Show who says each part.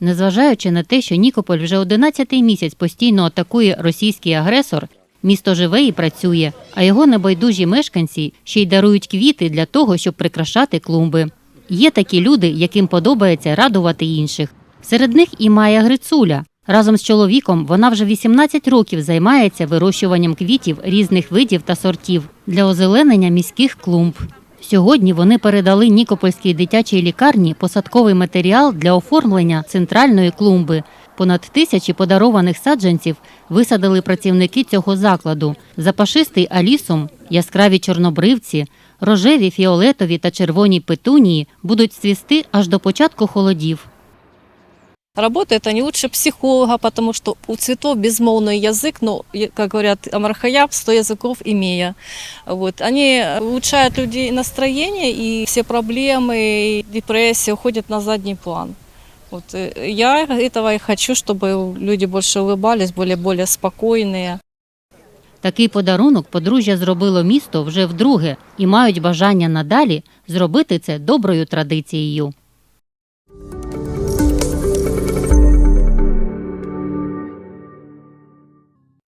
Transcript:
Speaker 1: Незважаючи на те, що Нікополь вже 11-й місяць постійно атакує російський агресор, місто живе і працює, а його небайдужі мешканці ще й дарують квіти для того, щоб прикрашати клумби. Є такі люди, яким подобається радувати інших. Серед них і Майя Грицуля. Разом з чоловіком вона вже 18 років займається вирощуванням квітів різних видів та сортів для озеленення міських клумб. Сьогодні вони передали Нікопольській дитячій лікарні посадковий матеріал для оформлення центральної клумби. Понад тисячі подарованих саджанців висадили працівники цього закладу. Запашистий алісом, яскраві чорнобривці, рожеві, фіолетові та червоні петунії будуть цвісти аж до початку холодів
Speaker 2: Работают они лучше психолога, потому что у цветов безмолвный язык, но, е- как говорят Амархаяб, сто языков имея. Вот. Они улучшают людей настроение, и все проблемы, и депрессия уходят на задний план. Вот. э, Я этого и хочу, чтобы люди больше улыбались, были более спокойные.
Speaker 1: Такий подарунок подружжя зробило місто вже вдруге і мають бажання надалі зробити це доброю традицією.